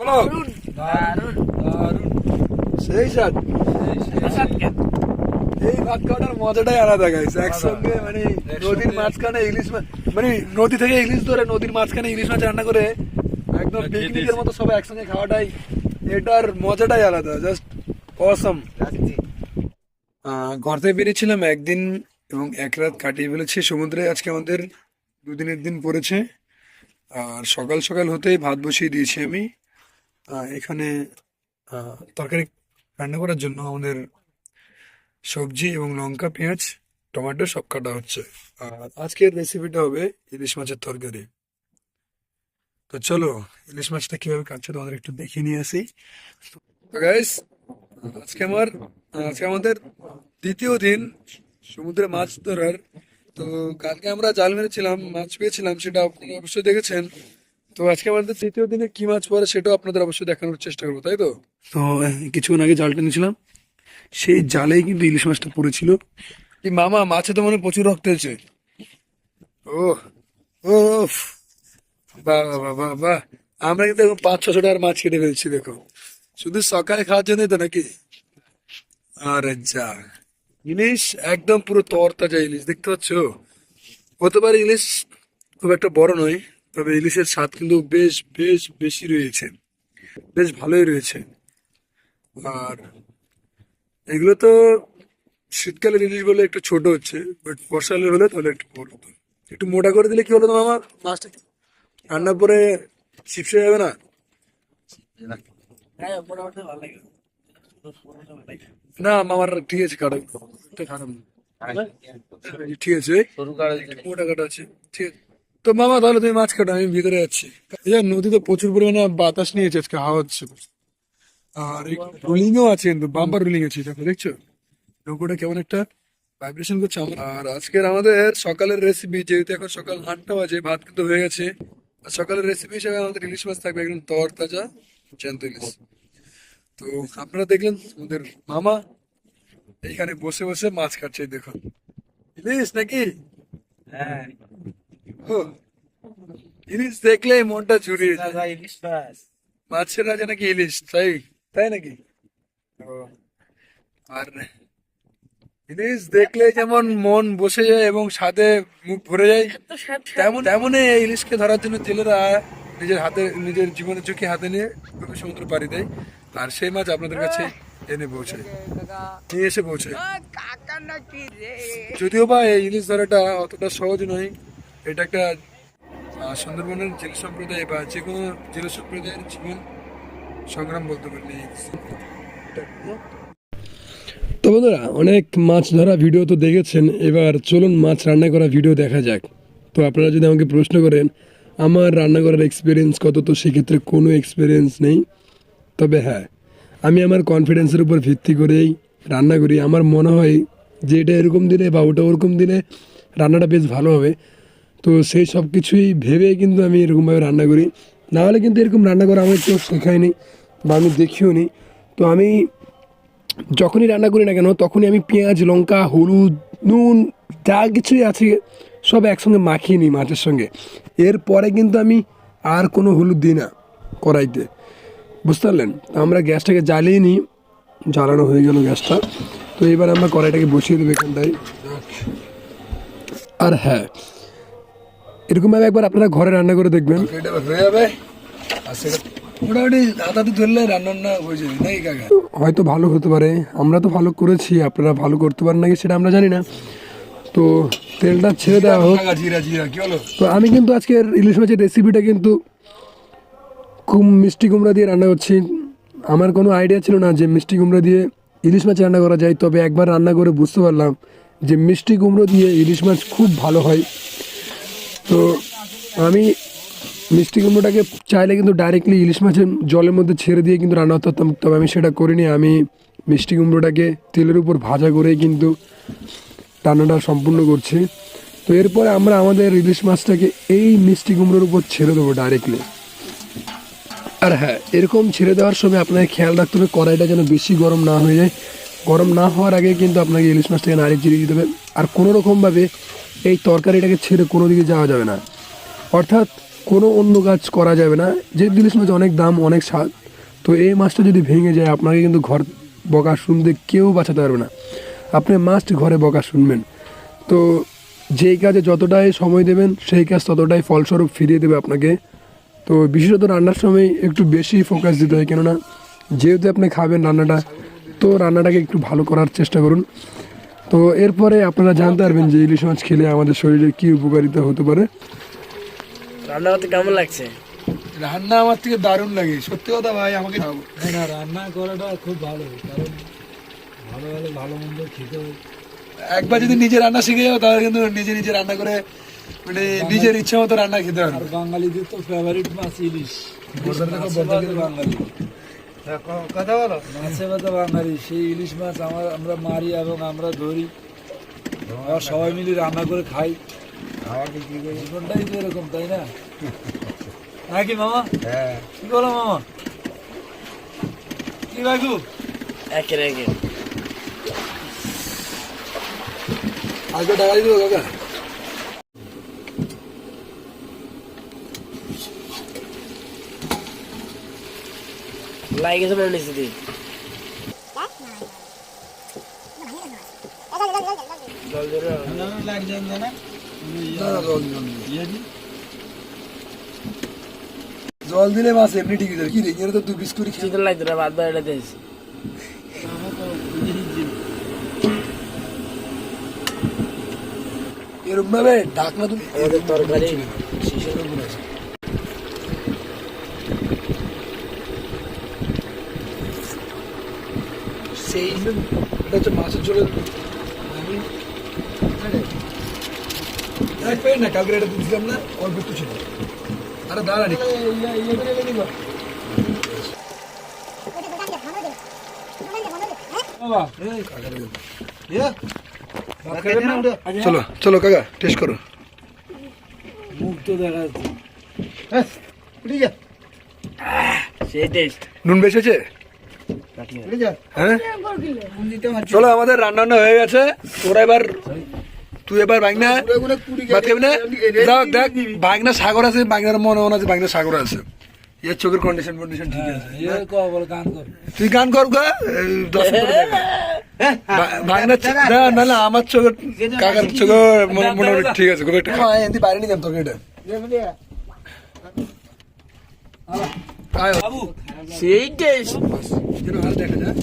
বলো। দারুণ। দারুণ। সেই স্বাদ আসাদ এই ভাত খাওয়াটার মজাটাই আলাদা গাইছে একসঙ্গে মানে নদীর মাঝখানে ইলিশ মানে নদী থেকে ইলিশ ধরে নদীর মাঝখানে ইলিশ মাছ রান্না করে একদম পিকনিকের মতো সবাই একসঙ্গে খাওয়াটাই এটার মজাটাই আলাদা জাস্ট অসম ঘর থেকে বেরিয়েছিলাম একদিন এবং এক রাত কাটিয়ে ফেলেছি সমুদ্রে। আজকে আমাদের দুদিনের দিন পড়েছে। আর সকাল সকাল হতেই ভাত বসিয়ে দিয়েছি আমি। এখানে তরকারি রান্না করার জন্য আমাদের সবজি এবং লঙ্কা, পেঁয়াজ, টমেটো সব কাটা হচ্ছে। আর আজকের রেসিপিটা হবে ইলিশ মাছের তরকারি। তো চলো, ইলিশ মাছটা কীভাবে কাটছে তোমাদের একটু দেখিয়ে নিয়ে আসি। গাইস আজকে আমার, আজকে আমাদের দ্বিতীয় দিন সমুদ্রে মাছ ধরার। তো কালকে আমরা জাল মেরেছিলাম, মাছ পেয়েছিলাম, সেটা আপনারা অবশ্যই দেখেছেন। তো আজকে আমাদের তৃতীয় দিনে কি মাছ পড়ে সেটাও আপনাদের অবশ্যই দেখানোর চেষ্টা করব তাই তো? তো কিছুক্ষণ আগে জাল টেনেছিলাম সেই জালেই কিন্তু ইলিশ মাছটা পড়েছিল। মামা মাছে তো মনে প্রচুর রক্ত হয়েছে ও ও উফ। বাহ বাহ বাহ বাহ বাহ আমরা কিন্তু এখন পাঁচ ছশো টাকার মাছ কেটে ফেলছি দেখো। শুধু সকালে খাওয়ার জন্যই তো নাকি? আরে যা। ইলিশ একদম পুরো তরতাজা ইলিশ দেখতে পাচ্ছ? হতে পারে ইলিশ খুব একটা বড় নয় তবে ইলিশের স্বাদ কিন্তু বেশ বেশ বেশি রয়েছে। বেশ ভালোই রয়েছে। আর এগুলো তো শীতকালের ইলিশ বলে একটু ছোট হচ্ছে বাট বর্ষাকালের হলে তাহলে একটু বড় হতো। একটু মোটা করে দিলে কি হলো তোমার? আমার মাছটা রান্নার পরে চিপসে যাবে না? হ্যাঁ না মামার ঠিক আছে কাটা। ঠিক আছে। মোটা কাটা আছে ঠিক আছে। তো মামা তাহলে তুমি মাছ কাটো আমি ভিতরে যাচ্ছি। এই নদীতে প্রচুর পরিমাণে বাতাস নিয়েছে আজকে হাওয়া হচ্ছে। আর রুলিংও আছে কিন্তু বাম্পার রুলিং আছে দেখো দেখছ? নৌকোটা কেমন একটা ভাইব্রেশন করছে আমার। আর আজকের আমাদের সকালের রেসিপি যেহেতু এখন সকাল আটটা বাজে ভাত কিন্তু হয়ে গেছে। আর সকালের রেসিপি হিসেবে আমাদের ইলিশ মাছ থাকবে একদম তর তাজা জ্যান্ত ইলিশ। তো আপনারা দেখলেন আমাদের মামা এইখানে বসে বসে মাছ কাটছে দেখুন। ইলিশ নাকি? হ্যাঁ। ইলিশ দেখলেই মনটা জুড়িয়ে যায়। ইলিশ মাছ মাছের রাজা নাকি ইলিশ? তাই? তাই নাকি? আর ইলিশ দেখলে যেমন মন বসে যায় এবং স্বাদে মুখ ভরে যায় তেমন তেমনই এই ইলিশকে ধরার জন্য জেলেরা নিজের হাতে নিজের জীবনের ঝুঁকি হাতে নিয়ে সমুদ্র পাড়ি দেয়। আর সেই মাছ আপনাদের কাছে এনে পৌঁছায় নিয়ে এসে পৌঁছায় যদিও বা এই ইলিশ ধরাটা অতটা সহজ নয় এটা একটা সুন্দরবনের জেলে সম্প্রদায় বা যে কোনো জেলে সম্প্রদায়ের জীবন সংগ্রাম বলতে পারেন তো বন্ধুরা, অনেক মাছ ধরা ভিডিও তো দেখেছেন, এবার চলুন মাছ রান্না করা ভিডিও দেখা যাক। তো আপনারা যদি আমাকে প্রশ্ন করেন, আমার রান্না করার এক্সপিরিয়েন্স কত? তো সেক্ষেত্রে কোনো এক্সপিরিয়েন্স নেই। তবে হ্যাঁ আমি আমার কনফিডেন্সের উপর ভিত্তি করেই রান্না করি। আমার মনে হয় যে এটা এরকম দিলে বা ওটা ওরকম দিলে রান্নাটা বেশ ভালো হবে। তো সেই সব কিছুই ভেবে কিন্তু আমি এরকমভাবে রান্না করি। না হলে কিন্তু এরকম রান্না করা আমার কেউ শেখায়নি বা আমি দেখিও নি। তো আমি যখনই রান্না করি না কেন, তখনই আমি পেঁয়াজ, লঙ্কা, হলুদ, নুন, যা কিছুই আছে সব একসঙ্গে মাখিয়ে নিই মাছের সঙ্গে। এরপরে কিন্তু আমি আর কোনো হলুদ দিই না কড়াইতে। বুঝতে পারলেন? আমরা গ্যাসটাকে জ্বালিয়ে নিই। জ্বালানো হয়ে গেল গ্যাসটা। তো এবার আমরা কড়াইটাকে বসিয়ে দেবো এখানটায়। আর হ্যাঁ এরকমভাবে একবার আপনারা ঘরে রান্না করে দেখবেন। হয়ে যাবে। আর সেটা মোটামুটি হাতাতে ধরলে রান্না হয়ে যাবে নাকি কাকা? হয়তো ভালো হতে পারে। আমরা তো ভালো করেছি আপনারা ভালো করতে পারেন নাকি সেটা আমরা জানি না। তো তেলটা ছেড়ে দেওয়া হোক। তো আমি কিন্তু আজকের ইলিশ মাছের রেসিপিটা কিন্তু খুব মিষ্টি কুমড়া দিয়ে রান্না করছি। আমার কোনো আইডিয়া ছিল না যে মিষ্টি কুমড়া দিয়ে ইলিশ মাছ রান্না করা যায় তবে একবার রান্না করে বুঝতে পারলাম যে মিষ্টি কুমড়ো দিয়ে ইলিশ মাছ খুব ভালো হয়। তো আমি মিষ্টি কুমড়োটাকে চাইলে কিন্তু ডাইরেক্টলি ইলিশ মাছের জলের মধ্যে ছেড়ে দিয়ে কিন্তু রান্না করতে পারতাম তবে আমি সেটা করিনি। আমি মিষ্টি কুমড়োটাকে তেলের উপর ভাজা করেই কিন্তু রান্নাটা সম্পূর্ণ করছি। তো এরপরে আমরা আমাদের ইলিশ মাছটাকে এই মিষ্টি কুমড়োর উপর ছেড়ে দেবো ডাইরেক্টলি আর হ্যাঁ এরকম ছেড়ে দেওয়ার সময় আপনাকে খেয়াল রাখতে হবে, কড়াইটা যেন বেশি গরম না হয়ে যায়। গরম না হওয়ার আগে কিন্তু আপনাকে ইলিশ মাছটাকে নাড়ি চিড়িয়ে দিতে হবে। আর কোনো রকমভাবে এই তরকারিটাকে ছেড়ে কোনো দিকে যাওয়া যাবে না। অর্থাৎ কোনো অন্য কাজ করা যাবে না। যে ইলিশ মাছ অনেক দাম, অনেক স্বাদ, তো এই মাছটা যদি ভেঙে যায়, আপনাকে কিন্তু ঘর বকা শুনতে কেউ বাঁচাতে পারবে না। আপনি মাস্ট ঘরে বকা শুনবেন। তো যেই কাজে যতটাই সময় দেবেন, সেই কাজ ততটাই ফলস্বরূপ ফিরিয়ে দেবে আপনাকে। তো বিশেষত রান্নার সময় একটু বেশি ফোকাস দিতে হয়। কেননা, যেহেতু আপনি খাবেন রান্নাটা, তো রান্নাটাকে একটু ভালো করার চেষ্টা করুন। তো এরপরে আপনারা জানতে পারবেন যে ইলিশ মাছ খেলে আমাদের শরীরে কী উপকারিতা হতে পারে। রান্না করতে কেমন লাগছে? রান্না আমার থেকে দারুণ লাগে সত্যি কথা ভাই আমাকে না রান্না করাটা খুব ভালো কারণ ভালো ভালো ভালো মন্দ খেতে একবার যদি নিজে রান্না শিখে যাও তাহলে কিন্তু নিজে নিজে রান্না করে মানে নিজের ইচ্ছা মতো রান্না খেতে পারবে। বাঙালিদের তো ফেভারিট মাছ ইলিশ। বাঙালি। কথা বলো। মাছে ভাতে বাঙালি সেই ইলিশ মাছ আমার আমরা মারি এবং আমরা ধরি। আমরা সবাই মিলে রান্না করে খাই। খাওয়া বিক্রি করি? জীবনটাই তো এরকম তাই না? নাকি মামা? হ্যাঁ। কি বলো মামা? কি রাখু একে একে। আজকে টাকা দেবো কাকা লাগে গেছে মনে তুই জল দিলে মাছ এমনি ঠিক আছে কি রে তো পিস করে খেয়ে লাগতো না বাদ এটা দিয়েছি এরকম ভাবে ডাক না তুমি আমাদের তরকারি শিশের উপর আছে সেই এটা হচ্ছে মাছের ঝোলের আমি এক পেয়ে না কালকে এটা দিয়েছিলাম না অল্প একটু ছিল। আরে দাঁড়া চলো চলো কাকা টেস্ট করো। মুখ তো দেখা যাচ্ছে। টেস্ট নুন বেশি হ্যাঁ? চলো আমাদের রান্না হয়ে গেছে। তোরা এবার তুই এবার বাগনা দেখ দেখ বাগনা সাগর আছে বাগনার মনে মনে আছে বাগনা সাগর আছে। এর চোখের কন্ডিশন কন্ডিশন ঠিক আছে। ইয়ে গান কর। তুই গান কর গা। দশ দেখ। বা- বাগনা না না না আমার চোখের কাকার চোখের মনে- মোটামুটি ঠিক আছে খুব একটা হ্যাঁ বাইরে নিয়ে যাম তোকে এটা। বাবু সেই টেস্ট যেন আর দেখা যায়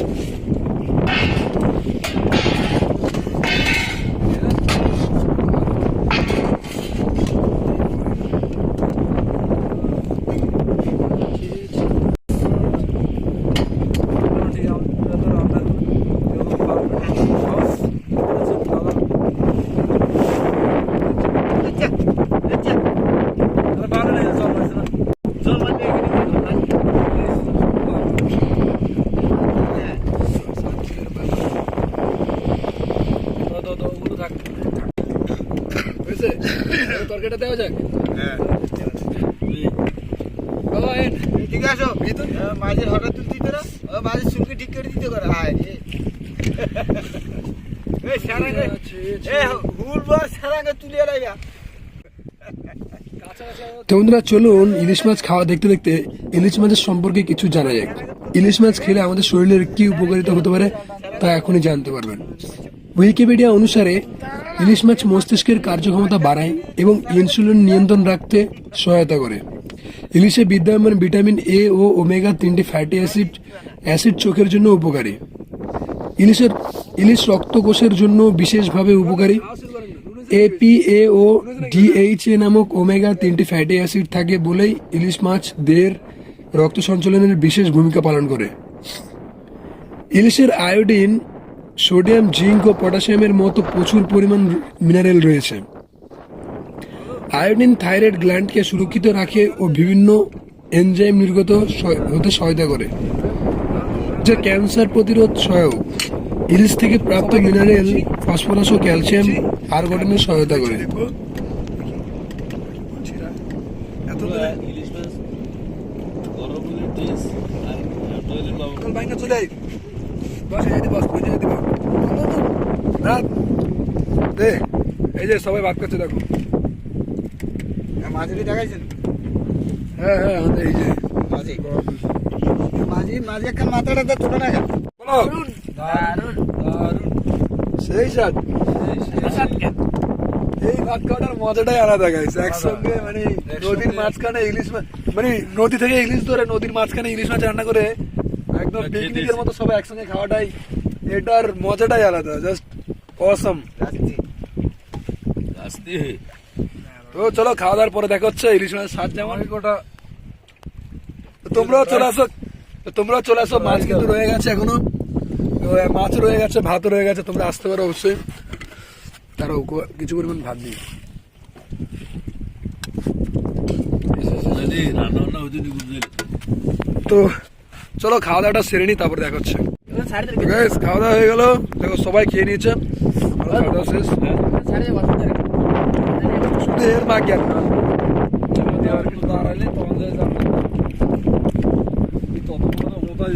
হয়েছে? তরকারিটা দেওয়া যাক। এন ঠিক আছে মাঝের হঠাৎ তুলতি তোরা ও মাঝের চুলকে ঠিক করে দিতে করে। লাইবা তো বন্ধুরা চলুন ইলিশ মাছ খাওয়া দেখতে দেখতে ইলিশ মাছের সম্পর্কে কিছু জানা যাক। ইলিশ মাছ খেলে আমাদের শরীরের কি উপকারিতা হতে পারে তা এখনই জানতে পারবেন। উইকিপিডিয়া অনুসারে ইলিশ মাছ মস্তিষ্কের কার্যক্ষমতা বাড়ায় এবং ইনসুলিন নিয়ন্ত্রণ রাখতে সহায়তা করে। ইলিশে বিদ্যমান ভিটামিন এ ও ওমেগা তিনটি ফ্যাটি অ্যাসিড অ্যাসিড চোখের জন্য উপকারী। ইলিশের, ইলিশ রক্তকোষের জন্য বিশেষভাবে উপকারী। এপিএ ও ডিএইচএ নামক ওমেগা তিনটি ফ্যাটি অ্যাসিড থাকে বলেই ইলিশ মাছ দেহের রক্ত সঞ্চালনের বিশেষ ভূমিকা পালন করে। ইলিশের আয়োডিন সোডিয়াম জিঙ্ক ও পটাশিয়ামের মতো প্রচুর পরিমাণ মিনারেল রয়েছে। আয়োডিন থাইরয়েড গ্ল্যান্ডকে সুরক্ষিত রাখে ও বিভিন্ন এনজাইম নির্গত হতে সহায়তা করে যা ক্যান্সার প্রতিরোধ সহায়ক। ইলিশ থেকে প্রাপ্ত মিনারেল ফসফরাস ও ক্যালসিয়াম হাড় গঠনে সহায়তা করে। ইলিশ বাবু এই যে সবাই ভাত করছে দেখো। মাঝুরি দেখাইছেন? হ্যাঁ হ্যাঁ এই যে। মাঝে। মাঝে মাঝে একখান মাথাটা তো তোলে না বলো। দারুণ দারুণ সেই সাত। এই ভাত খাওয়াটার মজাটাই আলাদা গাইস একসঙ্গে মানে নদীর মাঝখানে ইলিশ মানে নদী থেকে ইলিশ ধরে নদীর মাঝখানে ইলিশ মাছ রান্না করে একদম পিকনিকের মতো সবাই একসঙ্গে খাওয়াটাই এটার মজাটাই আলাদা জাস্ট অসম রাস্তি তো চলো খাওয়া দাওয়ার পরে দেখা হচ্ছে ইলিশ মাছের স্বাদ যেমন। ওটা তোমরাও চলে আসো তোমরাও চলে আসো মাছ কিন্তু রয়ে গেছে এখনও। মাছ রয়ে গেছে ভাতও রয়ে গেছে তোমরা আসতে পারো অবশ্যই। তারও কিছু পরিমাণ ভাত দিই তো চলো খাওয়া দাওয়াটা সেরে নি তারপর দেখা হচ্ছে। সাড়ে তো guys, খাওয়া দাওয়া হয়ে গেল। দেখো সবাই খেয়ে নিয়েছে। খাওয়া দাওয়া শেষ। সাড়ে শুধু এর বাকি আর না। দাঁড়ালে তোমাদের তত মোটাই